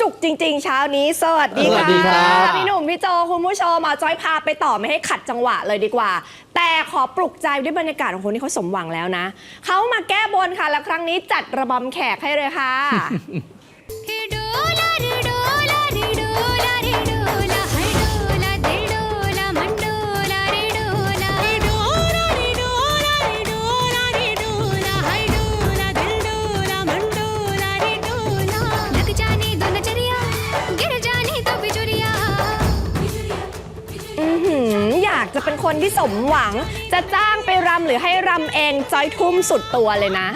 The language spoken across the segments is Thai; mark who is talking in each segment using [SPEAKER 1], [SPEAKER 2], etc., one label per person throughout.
[SPEAKER 1] จุกจริง ๆ เช้านี้ สวัสดี
[SPEAKER 2] สวั
[SPEAKER 1] ค่ะ
[SPEAKER 2] สดีครับ
[SPEAKER 1] พี่หนุ่มพี่โจคุณผู้ชมเอาจอยพาไปต่อไม่ให้ขัดจังหวะเลยดีกว่า แต่ขอปลุกใจด้วยบรรยากาศของคนที่เขาสมหวังแล้วนะเขามาแก้บนค่ะ และครั้งนี้จัดระบำแขกให้เลยค่ะ จะเป็นคนที่สมหวัง จะจ้างไปรำหรือให้รำเองจอยทุ่มสุดตัวเลยนะ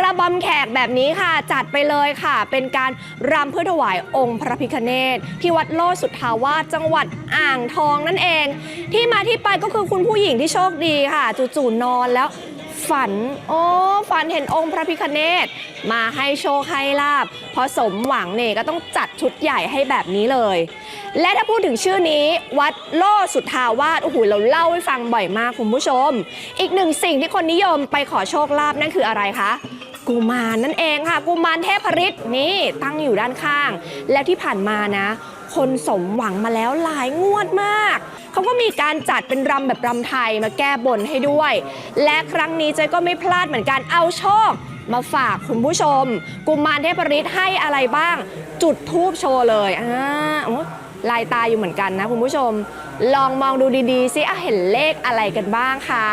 [SPEAKER 1] ระบำแขกแบบนี้ค่ะ จัดไปเลยค่ะ เป็นการรำเพื่อถวายองค์พระพิคเนตที่วัดโลสุทธาวาสจังหวัดอ่างทองนั่นเอง ที่มาที่ไปก็คือคุณผู้หญิงที่โชคดีค่ะ จู่ๆนอนแล้ว ฝัน โอ้ฝันเห็นองค์พระพิคเนตมาให้โชคให้ลาบพอสมหวังเนี่ยก็ต้องจัดชุดใหญ่ให้แบบนี้เลย และถ้าพูดถึงชื่อนี้ วัดโลสุทธาวาสโอ้โหเราเล่าให้ฟังบ่อยมากคุณผู้ชม อีกหนึ่งสิ่งที่คนนิยมไปขอโชคลาภนั่นคืออะไรคะกุมารนั่นเองค่ะ กุมารเทพฤทธิ์นี่ตั้งอยู่ด้านข้าง แล้วที่ผ่านมานะ คนสมหวังมาแล้วหลายงวดมาก เขาก็มีการจัดเป็นรำแบบรำไทยมาแก้บนให้ด้วย และครั้งนี้เจ๊ก็ไม่พลาดเหมือนกันเอาโชคมาฝากคุณผู้ชม กุมารเทพฤทธิ์ให้อะไรบ้าง จุดทูบโชว์เลยอ่าโอ้ลายตาอยู่เหมือนกันนะคุณผู้ชม ลองมองดูดีๆซิเห็นเลขอะไรกันบ้างคะ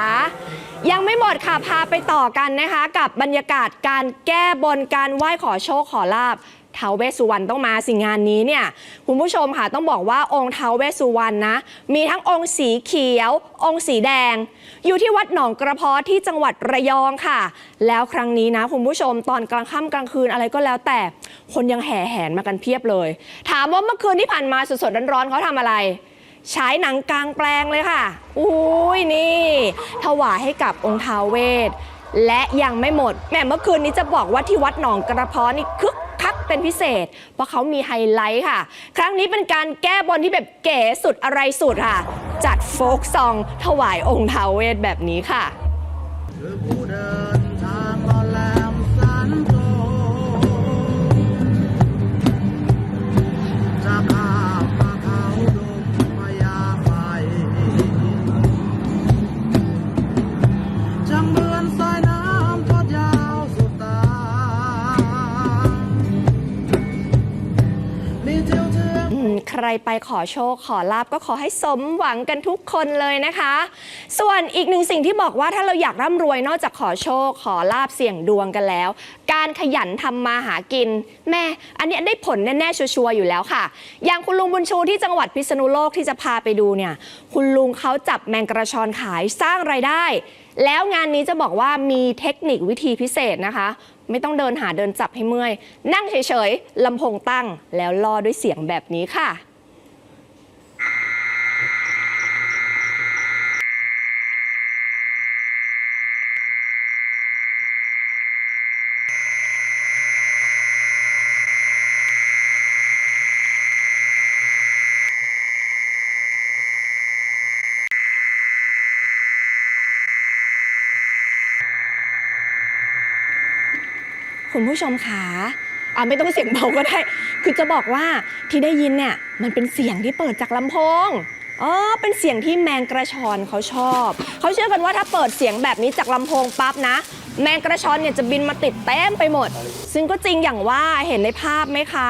[SPEAKER 1] ยังไม่หมดค่ะ พาไปต่อกันนะคะ กับบรรยากาศการแก้บนการไหว้ขอโชคขอลาบ ท้าวเวสสุวรรณต้องมาสิงานนี้เนี่ยคุณผู้ชมค่ะต้องบอกว่าองค์ท้าวเวสสุวรรณนะ มีทั้งองค์สีเขียว องค์สีแดง อยู่ที่วัดหนองกระเพาะที่จังหวัดระยองค่ะ แล้วครั้งนี้นะคุณผู้ชมตอนกลางค่ำกลางคืนอะไรก็แล้วแต่คนยังแห่แหนมากันเพียบเลย ถามว่าเมื่อคืนที่ผ่านมาสดๆร้อนๆเขาทำอะไรฉายหนังกลางแปลงเลยค่ะ อุ้ยนี่ ถวายให้กับองค์ท้าวเวสและยังไม่หมด แม่เมื่อคืนนี้จะบอกว่าที่วัดหนองกระเพาะนี่คึก เป็นพิเศษ เพราะเขามีไฮไลท์ค่ะ ครั้งนี้เป็นการแก้บนที่แบบเก๋สุดอะไรสุดค่ะ จัดโฟกซองถวายองค์ท้าวเวศแบบนี้ค่ะ
[SPEAKER 2] อืม
[SPEAKER 1] ใครไปขอโชคขอลาบก็ขอให้สมหวังกันทุกคนเลยนะคะ ส่วนอีกหนึ่งสิ่งที่บอกว่าถ้าเราอยากร่ำรวยนอกจากขอโชค ขอลาบเสี่ยงดวงกันแล้ว การขยันทำมาหากิน แม่ อันนี้ได้ผลแน่ๆชัวร์ๆอยู่แล้วค่ะ อย่างคุณลุงบุญชูที่จังหวัดพิษณุโลกที่จะพาไปดูเนี่ย คุณลุงเขาจับแมงกระชอนขายสร้างรายได้ แล้วงานนี้จะบอกว่ามีเทคนิควิธีพิเศษนะคะไม่ต้องเดินหาเดินจับให้เมื่อย นั่งเฉยๆ ลำโพงตั้งแล้วล่อด้วยเสียงแบบนี้ค่ะ คุณผู้ชมขาอ่าไม่ต้องเสียงเบาก็ได้ คือจะบอกว่าที่ได้ยินเนี่ยมันเป็นเสียงที่เปิดจากลำโพงอ๋อเป็นเสียงที่แมงกระชอนเขาชอบ เขาเชื่อกันว่าถ้าเปิดเสียงแบบนี้จากลำโพงปั๊บนะ แมงกระชอนเนี่ยจะบินมาติดเต็มไปหมด ซึ่งก็จริงอย่างว่าเห็นในภาพไหมคะ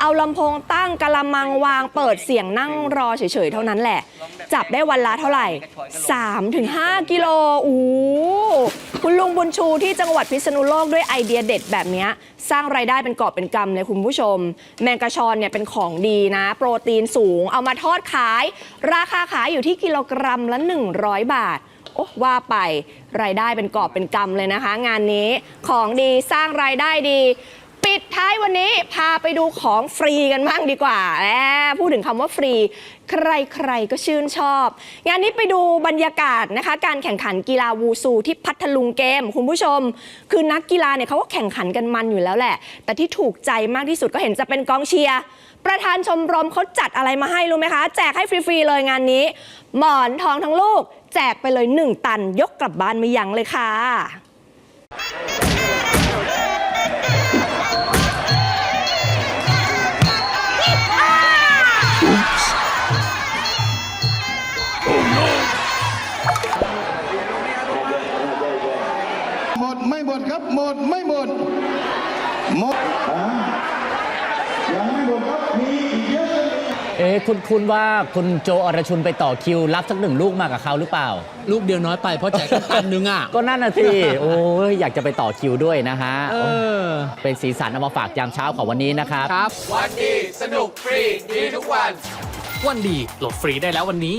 [SPEAKER 1] เอาลำโพงตั้งกะละมังวาง เปิดเสียงนั่งรอเฉยๆ เท่านั้นแหละ จับได้วันละเท่าไหร่ 3-5 กิโลอ้ คุณลุงบุญชูที่จังหวัดพิษณุโลกด้วยไอเดียเด็ดแบบนี้สร้างรายได้เป็นกอบเป็นกำเลยคุณผู้ชม แมงกะชอนเนี่ยเป็นของดีนะ โปรตีนสูง เอามาทอดขาย ราคาขายอยู่ที่กิโลกรัมละ 100 บาทโอ้ว่าไปรายได้เป็นกอบเป็นกำเลยนะคะ งานนี้ของดีสร้างรายได้ดี ปิดท้ายวันนี้พาไปดูของฟรีกันบ้างดีกว่าแหมพูดถึงคำว่าฟรี ใครๆก็ชื่นชอบ งานนี้ไปดูบรรยากาศนะคะ การแข่งขันกีฬาวูซูที่พัทลุงเกม คุณผู้ชม คือนักกีฬาเนี่ยเขาก็แข่งขันกันมันอยู่แล้วแหละ แต่ที่ถูกใจมากที่สุดก็เห็นจะเป็นกองเชียร์ประธานชมรมเขาจัดอะไรมาให้รู้ไหมคะ แจกให้ฟรีๆเลยงานนี้ หมอนทองทั้งลูก แจกไปเลย 1 ตัน ยกกลับบ้านไม่ยั้งเลยค่ะ
[SPEAKER 3] อ๊ะคุณคุณว่าคุณโจอรชุนไปต่อคิว รับสักหนึ่งลูกมากับเขาหรือเปล่า
[SPEAKER 4] ลูกเดียวน้อยไปเพราะแจกแค่ตันนึงอะ
[SPEAKER 3] ก็นั่นน่ะสิโอ้ยอยากจะไปต่อคิวด้วยนะฮะ
[SPEAKER 4] เออ
[SPEAKER 3] เป็นสีสันเอามาฝากยามเช้าของวันนี้นะครับ
[SPEAKER 4] ครับ
[SPEAKER 5] วันดีสนุกฟรีดีทุกวัน
[SPEAKER 6] วันดีโหลดฟรีได้แล้ววันนี้